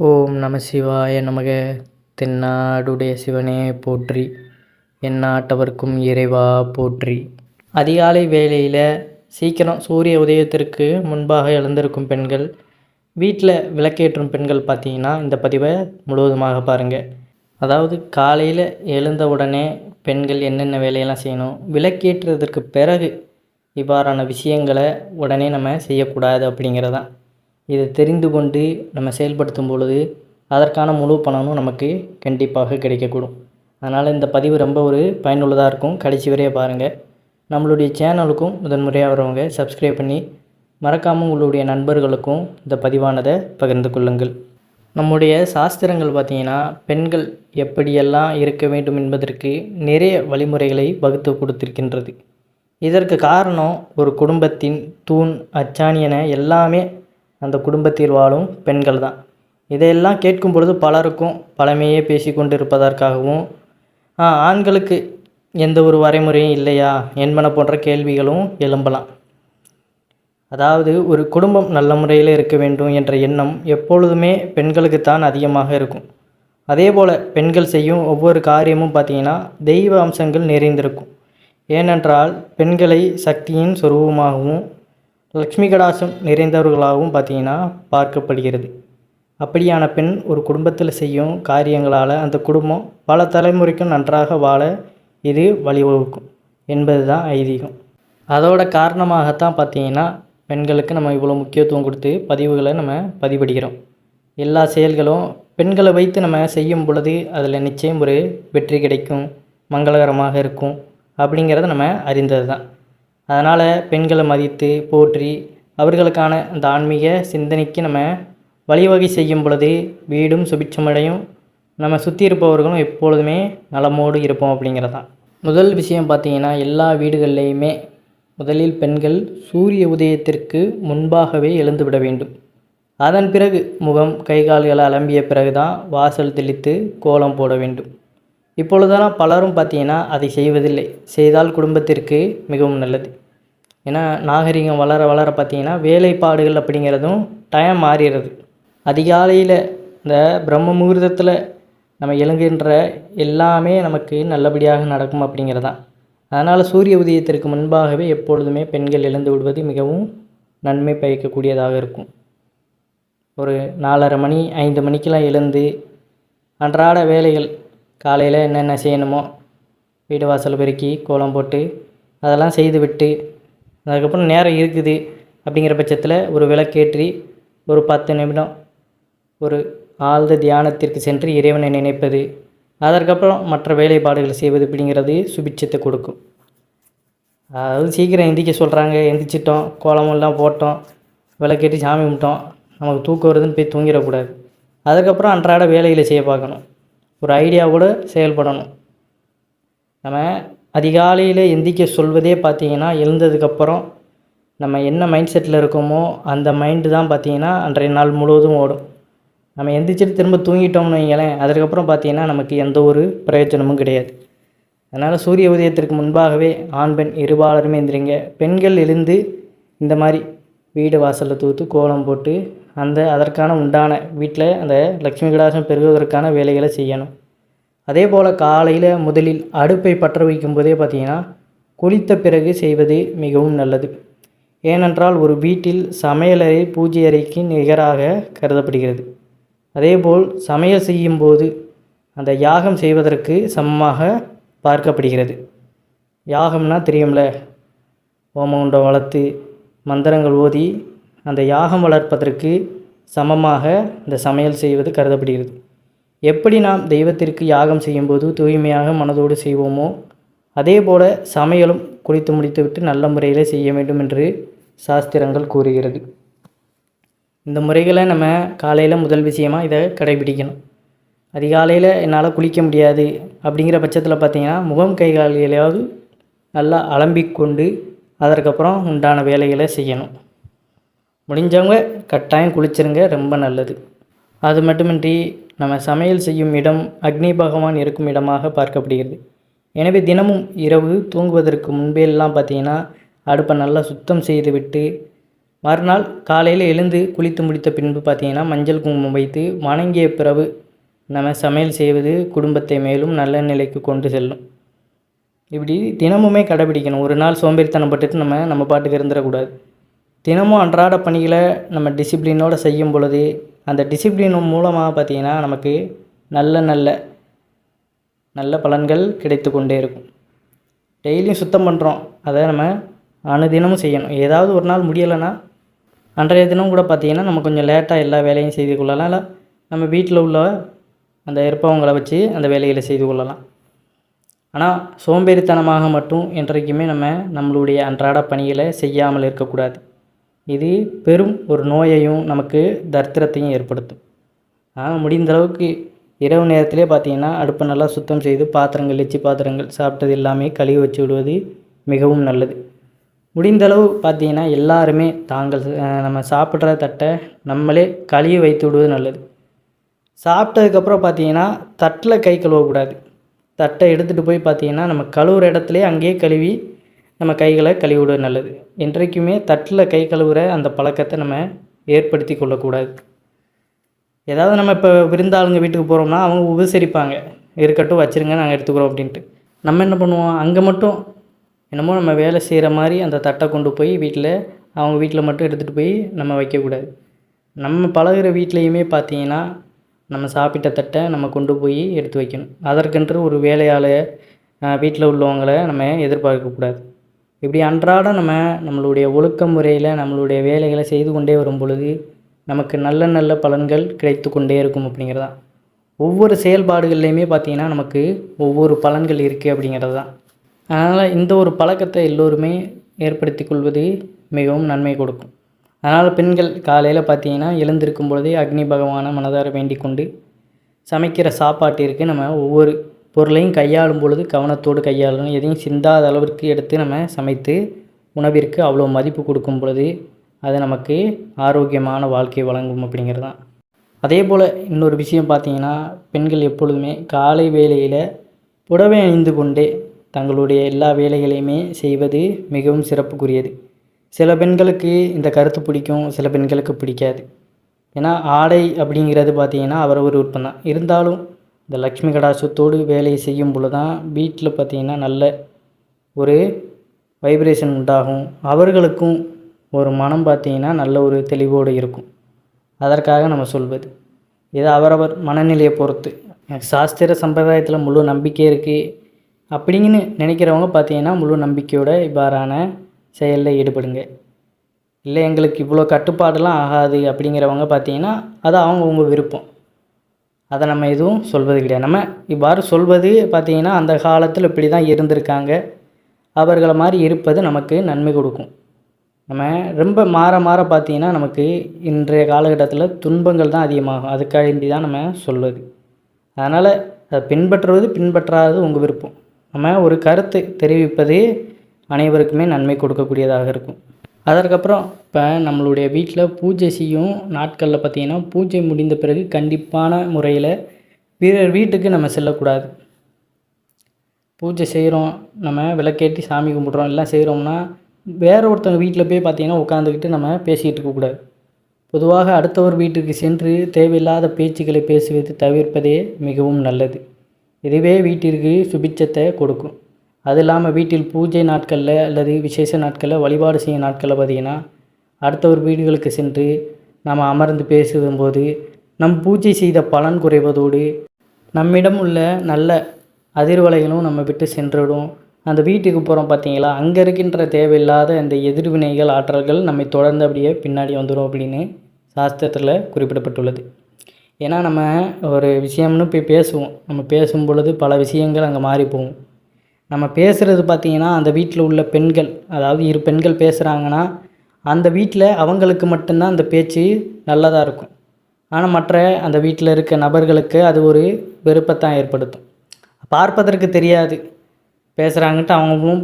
ஓம் நம சிவாய நமக. தென்னாடுடைய சிவனே போற்றி. எந்நாட்டவர்க்கும் இறைவா போற்றி. அதிகாலை வேளையில் சீக்கிரம் சூரிய உதயத்திற்கு முன்பாக எழுந்திருக்கும் பெண்கள் வீட்டில் விளக்கேற்றும் பெண்கள் பார்த்தீங்கன்னா இந்த பதிவை முழுவதுமாக பாருங்கள் அதாவது காலையில் எழுந்த உடனே பெண்கள் என்னென்ன வேலையெல்லாம் செய்யணும் விளக்கேற்றுறதுக்கு பிறகு இவ்வாறான விஷயங்களை உடனே நம்ம செய்யக்கூடாது அப்படிங்கிறதான். இதை தெரிந்து கொண்டு நம்ம செயல்படுத்தும் பொழுது அதற்கான முழு பலனும் நமக்கு கண்டிப்பாக கிடைக்கக்கூடும். அதனால் இந்த பதிவு ரொம்ப ஒரு பயனுள்ளதாக இருக்கும். கடைசி வரைய பாருங்கள் நம்மளுடைய சேனலுக்கும் முதன்முறையாக வரவங்க சப்ஸ்கிரைப் பண்ணி மறக்காமல் உங்களுடைய நண்பர்களுக்கும் இந்த பதிவானதை பகிர்ந்து கொள்ளுங்கள். நம்முடைய சாஸ்திரங்கள் பார்த்திங்கன்னா பெண்கள் எப்படியெல்லாம் இருக்க வேண்டும் என்பதற்கு நிறைய வழிமுறைகளை வகுத்து கொடுத்திருக்கின்றது. இதற்கு காரணம் ஒரு குடும்பத்தின் தூண் அச்சாணி என எல்லாமே அந்த குடும்பத்தில் வாழும் பெண்கள் தான். இதையெல்லாம் கேட்கும் பொழுது பலருக்கும் பழமையே பேசி கொண்டு இருப்பதற்காகவும் ஆண்களுக்கு எந்த ஒரு வரைமுறையும் இல்லையா? என்பன போன்ற கேள்விகளும் எழும்பலாம். அதாவது ஒரு குடும்பம் நல்ல முறையில் இருக்க வேண்டும் என்ற எண்ணம் எப்பொழுதுமே பெண்களுக்கு தான் அதிகமாக இருக்கும். அதே போல் பெண்கள் செய்யும் ஒவ்வொரு காரியமும் பார்த்திங்கன்னா தெய்வ அம்சங்கள் நிறைந்திருக்கும். ஏனென்றால் பெண்களை சக்தியின் சொரூபமாகவும் லக்ஷ்மி கடாசம் நிறைந்தவர்களாகவும் பார்த்திங்கன்னா பார்க்கப்படுகிறது. அப்படியான பெண் ஒரு குடும்பத்தில் செய்யும் காரியங்களால் அந்த குடும்பம் பல தலைமுறைக்கும் நன்றாக வாழ இது வழிவகுக்கும் என்பது தான் ஐதீகம். அதோட காரணமாகத்தான் பார்த்திங்கன்னா பெண்களுக்கு நம்ம இவ்வளோ முக்கியத்துவம் கொடுத்து பதிவுகளை நம்ம பதிவிடுகிறோம். எல்லா செயல்களும் பெண்களை வைத்து நம்ம செய்யும் பொழுது அதில் நிச்சயம் ஒரு வெற்றி கிடைக்கும் மங்களகரமாக இருக்கும் அப்படிங்கிறத நம்ம அறிந்தது தான் அதனால் பெண்களை மதித்து போற்றி அவர்களுக்கான அந்த ஆன்மீக சிந்தனைக்கு நம்ம வழிவகை செய்யும் பொழுது வீடும் சுபிட்சமடையும். நம்ம சுற்றி இருப்பவர்களும் எப்பொழுதுமே நலமோடு இருப்போம் அப்படிங்கிறது தான் முதல் விஷயம் பார்த்திங்கன்னா எல்லா வீடுகள்லேயுமே முதலில் பெண்கள் சூரிய உதயத்திற்கு முன்பாகவே எழுந்து விட வேண்டும். அதன் பிறகு முகம் கைகால்களை அலம்பிய பிறகு தான் வாசல் தெளித்து கோலம் போட வேண்டும். இப்பொழுதெல்லாம் பலரும் பார்த்தீங்கன்னா அதை செய்வதில்லை. செய்தால் குடும்பத்திற்கு மிகவும் நல்லது. ஏன்னா நாகரிகம் வளர வளர பார்த்திங்கன்னா வேலைப்பாடுகள் அப்படிங்கிறதும் டைம் மாறிடுறது. அதிகாலையில் இந்த பிரம்ம முகூர்த்தத்தில் நம்ம எழுகின்ற எல்லாமே நமக்கு நல்லபடியாக நடக்கும் அப்படிங்கிறதான். அதனால் சூரிய உதயத்திற்கு முன்பாகவே எப்பொழுதுமே பெண்கள் எழுந்து விடுவது மிகவும் நன்மை பயக்கக்கூடியதாக இருக்கும். ஒரு நாலரை மணி ஐந்து மணிக்கெலாம் எழுந்து அன்றாட வேலைகள் காலையில் என்னென்ன செய்யணுமோ வீடு வாசல் பெருக்கி கோலம் போட்டு அதெல்லாம் செய்துவிட்டு அதுக்கப்புறம் நேரம் இருக்குது அப்படிங்கிற பட்சத்தில் ஒரு விளக்கேற்றி ஒரு பத்து நிமிடம் ஒரு ஆழ்ந்த தியானத்திற்கு சென்று இறைவனை நினைப்பது அதற்கப்புறம் மற்ற வேலைப்பாடுகளை செய்வது அப்படிங்கிறது சுபிட்சத்தை கொடுக்கும். அதாவது சீக்கிரம் எந்திரிக்க சொல்கிறாங்க எந்திரிச்சிட்டோம் கோலமெல்லாம் போட்டோம் விளக்கேற்றி சாமி கும்பிட்டோம் நமக்கு தூக்கம் வருதுன்னு போய் தூங்கிடக்கூடாது. அதுக்கப்புறம் அன்றாட வேலைகளை செய்ய பார்க்கணும். ஒரு ஐடியாவோடு செயல்படணும். நம்ம அதிகாலையில் எந்திரிக்க சொல்வதே பார்த்திங்கன்னா எழுந்ததுக்கப்புறம் நம்ம என்ன மைண்ட் செட்டில் இருக்கோமோ அந்த மைண்டு தான் பார்த்திங்கன்னா அன்றைய நாள் முழுவதும் ஓடும். நம்ம எந்திரிச்சிட்டு திரும்ப தூங்கிட்டோம்னு வைங்களேன் அதுக்கப்புறம் பார்த்திங்கன்னா நமக்கு எந்த ஒரு பிரயோஜனமும் கிடையாது. அதனால் சூரிய உதயத்திற்கு முன்பாகவே ஆண் பெண் இருபாலருமே எந்திரிங்க. பெண்கள் எழுந்து இந்த மாதிரி வீடு வாசலில் தூத்து கோலம் போட்டு அந்த அதற்கான உண்டான வீட்டில் அந்த லக்ஷ்மி கடாசம் பெருகுவதற்கான வேலைகளை செய்யணும். அதே போல் காலையில் முதலில் அடுப்பை பற்ற வைக்கும் போதே பார்த்திங்கன்னா குளித்த பிறகு செய்வது மிகவும் நல்லது. ஏனென்றால் ஒரு வீட்டில் சமையலறை பூஜை அறைக்கு நிகராக கருதப்படுகிறது. அதேபோல் சமையல் செய்யும்போது அந்த யாகம் செய்வதற்கு சமமாக பார்க்கப்படுகிறது. யாகம்னா தெரியும்ல? ஓமகுண்டம் வளர்த்து மந்திரங்கள் ஓதி அந்த யாகம் வளர்ப்பதற்கு சமமாக இந்த சமையல் செய்வது கருதப்படுகிறது. எப்படி நாம் தெய்வத்திற்கு யாகம் செய்யும்போது தூய்மையாக மனதோடு செய்வோமோ அதே போல சமையலும் குளித்து முடித்துவிட்டு நல்ல முறையில் செய்ய வேண்டும் என்று சாஸ்திரங்கள் கூறுகிறது. இந்த முறைகளை நம்ம காலையில் முதல் விஷயமாக இதை கடைபிடிக்கணும். அதிகாலையில் என்னால் குளிக்க முடியாது அப்படிங்கிற பட்சத்தில் பார்த்திங்கன்னா முகம் கைகாலையாவது நல்லா அலம்பிக்கொண்டு அதற்கப்புறம் உண்டான வேலைகளை செய்யணும். முடிஞ்சவங்க கட்டாயம் குளிச்சிருங்க ரொம்ப நல்லது. அது மட்டுமின்றி நம்ம சமையல் செய்யும் இடம் அக்னி பகவான் இருக்கும் இடமாக பார்க்கப்படுகிறது. எனவே தினமும் இரவு தூங்குவதற்கு முன்பேலாம் பார்த்தீங்கன்னா அடுப்பை நல்லா சுத்தம் செய்து விட்டு மறுநாள் காலையில் எழுந்து குளித்து முடித்த பின்பு பார்த்தீங்கன்னா மஞ்சள் குங்குமம் வைத்து வணங்கிய பிறகு நம்ம சமையல் செய்வது குடும்பத்தை மேலும் நல்ல நிலைக்கு கொண்டு செல்லும். இப்படி தினமுமே கடைபிடிக்கணும். ஒரு நாள் சோம்பேறித்தனம் பட்டுட்டு நம்ம நம்ம பாட்டுக்கு இருந்துடக்கூடாது. தினமும் அன்றாட பணிகளை நம்ம டிசிப்ளினோடு செய்யும் பொழுது அந்த டிசிப்ளின் மூலமாக பார்த்தீங்கன்னா நமக்கு நல்ல நல்ல நல்ல பலன்கள் கிடைத்து கொண்டே இருக்கும். டெய்லியும் சுத்தம் பண்ணுறோம் அதை நம்ம அனுதினமும் செய்யணும். ஏதாவது ஒரு நாள் முடியலைன்னா அன்றைய தினம் கூட பார்த்திங்கன்னா நம்ம கொஞ்சம் லேட்டாக எல்லா வேலையும் செய்து கொள்ளலாம். இல்லை நம்ம வீட்டில் உள்ள அந்த இருப்பவங்களை வச்சு அந்த வேலைகளை செய்து கொள்ளலாம். ஆனால் சோம்பேறித்தனமாக மட்டும் என்றைக்குமே நம்ம நம்மளுடைய அன்றாட பணிகளை செய்யாமல் இருக்கக்கூடாது. இது பெரும் ஒரு நோயையும் நமக்கு தரித்திரத்தையும் ஏற்படுத்தும். ஆனால் முடிந்த அளவுக்கு இரவு நேரத்திலே பார்த்தீங்கன்னா அடுப்பை நல்லா சுத்தம் செய்து பாத்திரங்கள் எச்சி பாத்திரங்கள் சாப்பிட்டது எல்லாமே கழுவி வச்சு விடுவது மிகவும் நல்லது. முடிந்த அளவு பார்த்தீங்கன்னா எல்லாருமே தாங்கள் நம்ம சாப்பிட்ற தட்டை நம்மளே கழுவி வைத்து விடுவது நல்லது. சாப்பிட்டதுக்கப்புறம் பார்த்தீங்கன்னா தட்டில் கை கழுவக்கூடாது. தட்டை எடுத்துகிட்டு போய் பார்த்தீங்கன்னா நம்ம கழுவுற இடத்துலையே அங்கேயே கழுவி நம்ம கைகளை கழுவி நல்லது. என்றைக்குமே தட்டில் கை கழுவுற அந்த பழக்கத்தை நம்ம ஏற்படுத்தி கொள்ளக்கூடாது. ஏதாவது நம்ம இப்போ விருந்தாளுங்க வீட்டுக்கு போகிறோம்னா அவங்க உபசரிப்பாங்க. இருக்கட்டும் வச்சுருங்க நாங்கள் எடுத்துக்கிறோம் அப்படின்ட்டு. நம்ம என்ன பண்ணுவோம்? அங்கே மட்டும் என்னமோ நம்ம வேலை செய்கிற மாதிரி அந்த தட்டை கொண்டு போய் வீட்டில் அவங்க வீட்டில் மட்டும் எடுத்துகிட்டு போய் நம்ம வைக்கக்கூடாது. நம்ம பழகுற வீட்லேயுமே பார்த்தீங்கன்னா நம்ம சாப்பிட்ட தட்டை நம்ம கொண்டு போய் எடுத்து வைக்கணும். அதற்கென்று ஒரு வேலையால் வீட்டில் உள்ளவங்களை நம்ம எதிர்பார்க்கக்கூடாது. இப்படி அன்றாடம் நம்ம நம்மளுடைய ஒழுக்க முறையில் நம்மளுடைய வேலைகளை செய்து கொண்டே வரும் பொழுது நமக்கு நல்ல நல்ல பலன்கள் கிடைத்து கொண்டே இருக்கும் அப்படிங்கிறதான் ஒவ்வொரு செயல்பாடுகள்லையுமே பார்த்தீங்கன்னா நமக்கு ஒவ்வொரு பலன்கள் இருக்குது அப்படிங்கிறது தான் அதனால் இந்த ஒரு பழக்கத்தை எல்லோருமே ஏற்படுத்தி கொள்வது மிகவும் நன்மை கொடுக்கும். அதனால் பெண்கள் காலையில் பார்த்தீங்கன்னா எழுந்திருக்கும் பொழுதே அக்னி பகவானை மனதார வேண்டிக் கொண்டு சமைக்கிற சாப்பாட்டிற்கு நம்ம ஒவ்வொரு பொருளையும் கையாளும் பொழுது கவனத்தோடு கையாளணும். எதையும் சிந்தாத அளவிற்கு எடுத்து நம்ம சமைத்து உணவிற்கு அவ்வளோ மதிப்பு கொடுக்கும் பொழுது அது நமக்கு ஆரோக்கியமான வாழ்க்கை வழங்கும் அப்படிங்கிறது தான் அதே போல் இன்னொரு விஷயம் பார்த்தீங்கன்னா பெண்கள் எப்பொழுதுமே காலை வேளையில் புடவை அணிந்து கொண்டே தங்களுடைய எல்லா வேலைகளையுமே செய்வது மிகவும் சிறப்புக்குரியது. சில பெண்களுக்கு இந்த கருத்து பிடிக்கும் சில பெண்களுக்கு பிடிக்காது. ஏன்னா ஆடை அப்படிங்கிறது பார்த்தீங்கன்னா அவரவர் விருப்பம் தான் இருந்தாலும் இந்த லக்ஷ்மி கடாசத்தோடு வேலையை செய்யும் பொழுது தான் வீட்டில் பார்த்தீங்கன்னா நல்ல ஒரு வைப்ரேஷன் உண்டாகும். அவர்களுக்கும் ஒரு மனம் பார்த்திங்கன்னா நல்ல ஒரு தெளிவோடு இருக்கும். அதற்காக நம்ம சொல்வது. இது அவரவர் மனநிலையை பொறுத்து. சாஸ்திர சம்பிரதாயத்தில் முழு நம்பிக்கை இருக்குது அப்படிங்கன்னு நினைக்கிறவங்க பார்த்தீங்கன்னா முழு நம்பிக்கையோட இவ்வாறான செயலில் ஈடுபடுங்க. இல்லை எங்களுக்கு இவ்வளோ கட்டுப்பாடெல்லாம் ஆகாது அப்படிங்கிறவங்க பார்த்தீங்கன்னா அது அவங்கவுங்க விருப்பம். அதை நம்ம எதுவும் சொல்வது கிடையாது நம்ம இவ்வாறு சொல்வது பார்த்தீங்கன்னா அந்த காலத்தில் இப்படி தான் இருந்திருக்காங்க. அவர்களை மாதிரி இருப்பது நமக்கு நன்மை கொடுக்கும். நம்ம ரொம்ப மாற மாற பார்த்திங்கன்னா நமக்கு இன்றைய காலகட்டத்தில் துன்பங்கள் தான் அதிகமாகும். அதுக்காண்டி தான் நம்ம சொல்வது. அதனால் அதை பின்பற்றுவது பின்பற்றாதது உங்கள் விருப்பம். நம்ம ஒரு கருத்து தெரிவிப்பது அனைவருக்குமே நன்மை கொடுக்கக்கூடியதாக இருக்கும். அதற்கப்புறம் இப்போ நம்மளுடைய வீட்டில் பூஜை செய்யும் நாட்களில் பார்த்தீங்கன்னா பூஜை முடிந்த பிறகு கண்டிப்பான முறையில் பிறர் வீட்டுக்கு நம்ம செல்லக்கூடாது. பூஜை செய்கிறோம் நம்ம விளக்கேற்றி சாமி கும்பிட்றோம் எல்லாம் செய்கிறோம்னா வேற ஒருத்தவங்க வீட்டில் போய் பார்த்தீங்கன்னா உட்காந்துக்கிட்டு நம்ம பேசிகிட்டு இருக்கக்கூடாது பொதுவாக அடுத்தவர் வீட்டுக்கு சென்று தேவையில்லாத பேச்சுக்களை பேசுவது தவிர்ப்பதே மிகவும் நல்லது. இதுவே வீட்டிற்கு சுபிட்சத்தை கொடுக்கும். அது இல்லாமல் வீட்டில் பூஜை நாட்களில் அல்லது விசேஷ நாட்களில் வழிபாடு செய்யும் நாட்களில் பார்த்தீங்கன்னா அடுத்தவர் வீடுகளுக்கு சென்று நாம் அமர்ந்து பேசும்போது நம் பூஜை செய்த பலன் குறைவதோடு நம்மிடம் உள்ள நல்ல அதிர்வலைகளும் நம்ம விட்டு சென்றுவிடும். அந்த வீட்டுக்கு போகிறோம் பார்த்தீங்களா அங்கே இருக்கின்ற தேவையில்லாத அந்த எதிர்வினைகள் ஆற்றல்கள் நம்மை தொடர்ந்து அப்படியே பின்னாடி வந்துடும் அப்படின்னு சாஸ்திரத்தில் குறிப்பிடப்பட்டுள்ளது. ஏன்னா நம்ம ஒரு விஷயம்னு போய் பேசுவோம். நம்ம பேசும் பொழுது பல விஷயங்கள் அங்கே மாறி போகும் நம்ம பேசுகிறது பார்த்தீங்கன்னா அந்த வீட்டில் உள்ள பெண்கள் அதாவது இரு பெண்கள் பேசுகிறாங்கன்னா அந்த வீட்டில் அவங்களுக்கு மட்டும்தான் அந்த பேச்சு நல்லதாக இருக்கும். ஆனால் மற்ற அந்த வீட்டில் இருக்க நபர்களுக்கு அது ஒரு வெறுப்பத்தான் ஏற்படுத்தும். பார்ப்பதற்கு தெரியாது. பேசுகிறாங்கன்ட்டு அவங்களும்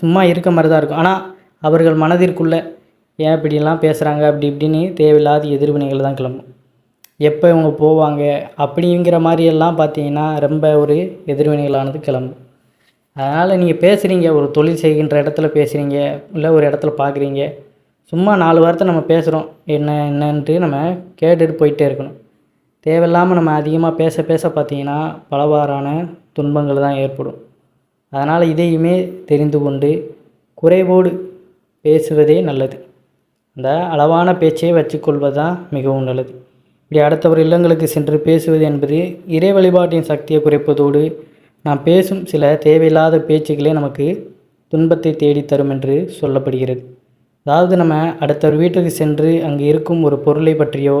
சும்மா இருக்க மாதிரி தான் இருக்கும். ஆனால் அவர்கள் மனதிற்குள்ளே ஏன் இப்படிலாம் பேசுகிறாங்க அப்படி இப்படின்னு தேவையில்லாத எதிர்வினைகள் தான் கிளம்பும். எப்போ இவங்க போவாங்க அப்படிங்கிற மாதிரியெல்லாம் பார்த்தீங்கன்னா ரொம்ப ஒரு எதிர்வினைகளானது கிளம்பும். அதனால் நீங்கள் பேசுகிறீங்க ஒரு தொழில் செய்கின்ற இடத்துல பேசுகிறீங்க இல்லை ஒரு இடத்துல பார்க்குறீங்க சும்மா நாலு வார்த்தை நம்ம பேசுகிறோம் என்ன என்னன்ட்டு நம்ம கேட்டுட்டு போயிட்டே இருக்கணும். தேவையில்லாமல் நம்ம அதிகமாக பேச பேச பார்த்தீங்கன்னா பலவாறான துன்பங்கள் தான் ஏற்படும். அதனால் இதையுமே தெரிந்து கொண்டு குறைவோடு பேசுவதே நல்லது. அந்த அளவான பேச்சை வச்சுக்கொள்வது தான் மிகவும் நல்லது. இப்படி அடுத்தவர் இல்லங்களுக்கு சென்று பேசுவது என்பது இறை வழிபாட்டின் சக்தியை குறைப்பதோடு நாம் பேசும் சில தேவையில்லாத பேச்சுக்களே நமக்கு துன்பத்தை தேடி தரும் என்று சொல்லப்படுகிறது. அதாவது நம்ம அடுத்தவர் வீட்டுக்கு சென்று அங்கு இருக்கும் ஒரு பொருளை பற்றியோ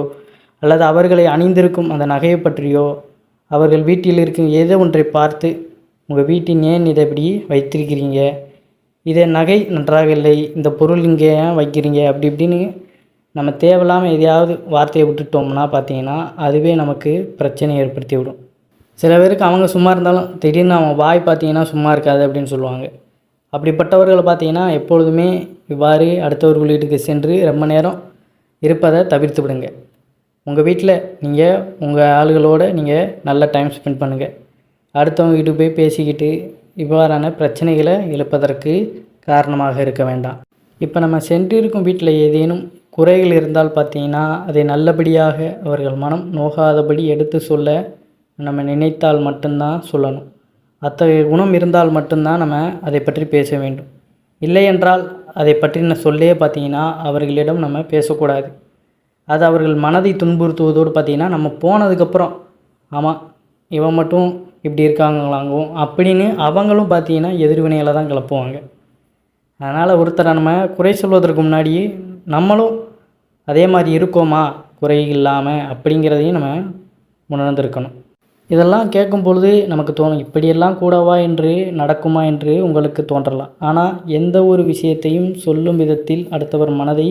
அல்லது அவர்களை அணிந்திருக்கும் அந்த நகையை பற்றியோ அவர்கள் வீட்டில் இருக்கும் ஏதோ ஒன்றை பார்த்து உங்கள் வீட்டின் ஏன் இதை இப்படி வைத்திருக்கிறீங்க? இதை நகை நன்றாக இல்லை இந்த பொருள் இங்கே ஏன் வைக்கிறீங்க? அப்படி இப்படின்னு நம்ம தேவையில்லாமல் எதையாவது வார்த்தையை விட்டுட்டோம்னா பார்த்தீங்கன்னா அதுவே நமக்கு பிரச்சனை ஏற்படுத்தி விடும். சில பேருக்கு அவங்க சும்மா இருந்தாலும் திடீர்னு அவங்க வாய் பார்த்தீங்கன்னா சும்மா இருக்காது அப்படின்னு சொல்லுவாங்க. அப்படிப்பட்டவர்களை பார்த்தீங்கன்னா எப்பொழுதுமே இவ்வாறு அடுத்தவர்கள் வீட்டுக்கு சென்று ரொம்ப நேரம் இருப்பதை தவிர்த்து விடுங்க. உங்கள் வீட்டில் நீங்கள் உங்கள் ஆளுகளோடு நீங்கள் நல்ல டைம் ஸ்பெண்ட் பண்ணுங்கள் அடுத்தவங்க வீட்டுக்கு போய் பேசிக்கிட்டு இவ்வாறான பிரச்சனைகளை எழுப்பதற்கு காரணமாக இருக்க வேண்டாம். இப்போ நம்ம சென்றிருக்கும் வீட்டில் ஏதேனும் குறைகள் இருந்தால் பார்த்தீங்கன்னா அதை நல்லபடியாக அவர்கள் மனம் நோகாதபடி எடுத்து சொல்ல நம்ம நினைத்தால் மட்டும்தான் சொல்லணும். அத்தகைய குணம் இருந்தால் மட்டும்தான் நம்ம அதை பற்றி பேச வேண்டும். இல்லை என்றால் அதை பற்றின சொல்லே பார்த்தீங்கன்னா அவர்களிடம் நம்ம பேசக்கூடாது. அது அவர்கள் மனதை துன்புறுத்துவதோடு பார்த்தீங்கன்னா நம்ம போனதுக்கப்புறம் ஆமாம் இவன் மட்டும் இப்படி இருக்காங்களாங்கும் அப்படின்னு அவங்களும் பார்த்தீங்கன்னா எதிர்வினையில் தான் கிளப்புவாங்க. அதனால் ஒருத்தரை நம்ம குறை சொல்வதற்கு முன்னாடி நம்மளும் அதே மாதிரி இருக்கோமா குறை இல்லாமல் அப்படிங்கிறதையும் நம்ம உணர்ந்திருக்கணும். இதெல்லாம் கேட்கும் பொழுது நமக்கு தோணும் இப்படியெல்லாம் கூடவா என்று நடக்குமா என்று உங்களுக்கு தோன்றலாம். ஆனால் எந்த ஒரு விஷயத்தையும் சொல்லும் விதத்தில் அடுத்தவர் மனதை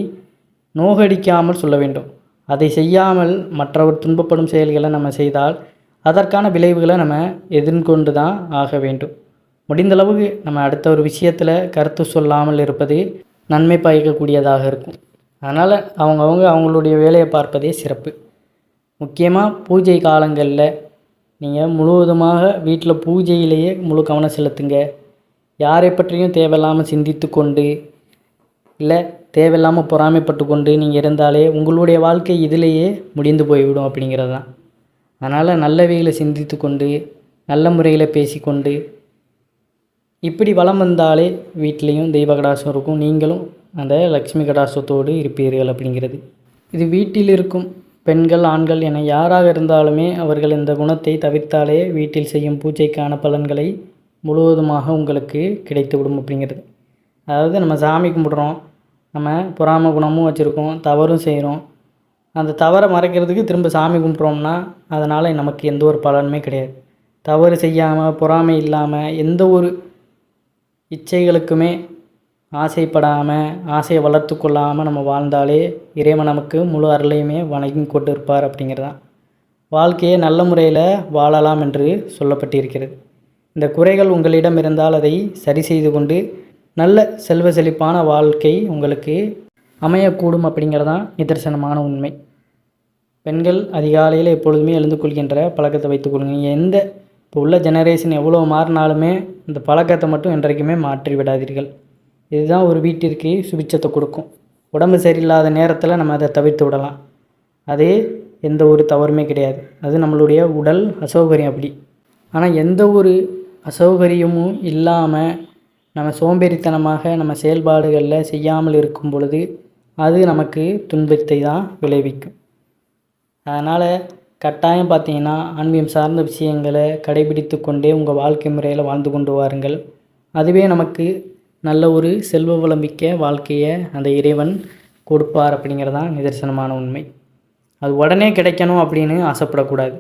நோகடிக்காமல் சொல்ல வேண்டும். அதை செய்யாமல் மற்றவர் துன்பப்படும் செயல்களை நம்ம செய்தால் அதற்கான விளைவுகளை நம்ம எதிர்கொண்டு தான் ஆக வேண்டும். முடிந்தளவுக்கு நம்ம அடுத்த ஒரு விஷயத்தில் கருத்து சொல்லாமல் இருப்பது நன்மை பயக்கக்கூடியதாக இருக்கும். அதனால் அவங்கவுங்க அவங்களுடைய வேலையை பார்ப்பதே சிறப்பு. முக்கியமாக பூஜை காலங்களில் நீங்கள் முழுவதுமாக வீட்டில் பூஜையிலேயே முழு கவனம் செலுத்துங்க. யாரை பற்றியும் தேவையில்லாமல் சிந்தித்து கொண்டு இல்லை தேவையில்லாமல் பொறாமைப்பட்டு கொண்டு நீங்கள் இருந்தாலே உங்களுடைய வாழ்க்கை இதிலேயே முடிந்து போய்விடும் அப்படிங்கிறது தான் அதனால் நல்லவைகளை சிந்தித்து கொண்டு நல்ல முறையில் பேசிக்கொண்டு இப்படி வளம் வந்தாலே வீட்லேயும் தெய்வ கடாசம் இருக்கும். நீங்களும் அந்த லக்ஷ்மி கடாசத்தோடு இருப்பீர்கள் அப்படிங்கிறது. இது வீட்டில் இருக்கும் பெண்கள் ஆண்கள் என யாராக இருந்தாலுமே அவர்கள் இந்த குணத்தை தவிர்த்தாலே வீட்டில் செய்யும் பூஜைக்கான பலன்களை முழுவதுமாக உங்களுக்கு கிடைத்துவிடும் அப்படிங்கிறது. அதாவது நம்ம சாமி கும்பிட்றோம் நம்ம பொறாம குணமும் வச்சுருக்கோம் தவறும் செய்கிறோம் அந்த தவறை மறைக்கிறதுக்கு திரும்ப சாமி கும்பிட்றோம்னா அதனால் நமக்கு எந்த ஒரு பலனுமே கிடையாது. தவறு செய்யாமல் பொறாமை இல்லாமல் எந்த ஒரு இச்சைகளுக்குமே ஆசைப்படாமல் ஆசையை வளர்த்து கொள்ளாமல் நம்ம வாழ்ந்தாலே இறைவன் நமக்கு முழு அருளையுமே வணங்கி கொண்டு இருப்பார் அப்படிங்கிறதான் வாழ்க்கையை நல்ல முறையில் வாழலாம் என்று சொல்லப்பட்டிருக்கிறது. இந்த குறைகள் உங்களிடம் இருந்தால் அதை சரி செய்து கொண்டு நல்ல செல்வ செழிப்பான வாழ்க்கை உங்களுக்கு அமையக்கூடும் அப்படிங்கிறதான் நிதர்சனமான உண்மை. பெண்கள் அதிகாலையில் எப்பொழுதுமே எழுந்து கொள்கின்ற பழக்கத்தை வைத்துக் கொள்ளுங்க. நீங்கள் எந்த இப்போ உள்ள ஜெனரேஷன் எவ்வளோ மாறினாலுமே இந்த பழக்கத்தை மட்டும் என்றைக்குமே மாற்றி விடாதீர்கள் இதுதான் ஒரு வீட்டிற்கு சுபிச்சத்தை கொடுக்கும். உடம்பு சரியில்லாத நேரத்தில் நம்ம அதை தவிர்த்து விடலாம். அதே எந்த ஒரு தவறுமே கிடையாது. அது நம்மளுடைய உடல் அசௌகரியம் அப்படி. ஆனால் எந்த ஒரு அசௌகரியமும் இல்லாமல் நம்ம சோம்பேறித்தனமாக நம்ம செயல்பாடுகளில் செய்யாமல் இருக்கும் பொழுது அது நமக்கு துன்பத்தை தான் விளைவிக்கும். அதனால் கட்டாயம் பார்த்தீங்கன்னா ஆன்மீகம் சார்ந்த விஷயங்களை கடைபிடித்து கொண்டே உங்கள் வாழ்க்கை முறையில் வாழ்ந்து கொண்டு வாருங்கள். அதுவே நமக்கு நல்ல ஒரு செல்வ வளமிக்க வாழ்க்கையை அந்த இறைவன் கொடுப்பார் அப்படிங்கிறதான் நிதர்சனமான உண்மை. அது உடனே கிடைக்கணும் அப்படின்னு ஆசைப்படக்கூடாது.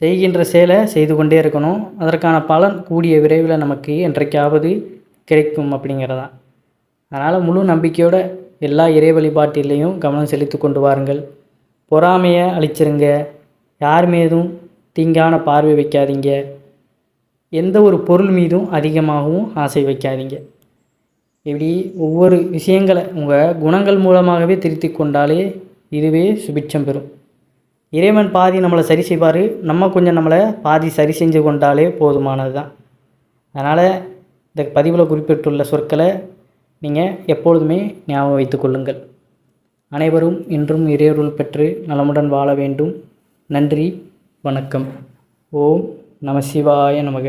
செய்கின்ற செயலை செய்து கொண்டே இருக்கணும். அதற்கான பலன் கூடிய விரைவில் நமக்கு என்றைக்காவது கிடைக்கும் அப்படிங்கிறதான் அதனால் முழு நம்பிக்கையோட எல்லா இறை வழிபாட்டிலையும் கவனம் செலுத்தி கொண்டு வாருங்கள். பொறாமையை அழிச்சிருங்க. யார் மீதும் தீங்கான பார்வை வைக்காதீங்க. எந்த ஒரு பொருள் மீதும் அதிகமாகவும் ஆசை வைக்காதீங்க. இப்படி ஒவ்வொரு விஷயங்களை உங்கள் குணங்கள் மூலமாகவே திருத்தி கொண்டாலே இதுவே சுபிட்சம் பெறும். இறைவன் பாதி நம்மளை சரி செய்வார் நம்ம கொஞ்சம் நம்மளை பாதி சரி செஞ்சு கொண்டாலே போதுமானது தான் அதனால் இந்த பதிவில் குறிப்பிட்டுள்ள சொற்களை நீங்கள் எப்பொழுதுமே ஞாபகம் வைத்து கொள்ளுங்கள். அனைவரும் இன்றும் இறையொருள் பெற்று நலமுடன் வாழ வேண்டும். நன்றி வணக்கம். ஓம் நம சிவாய நமக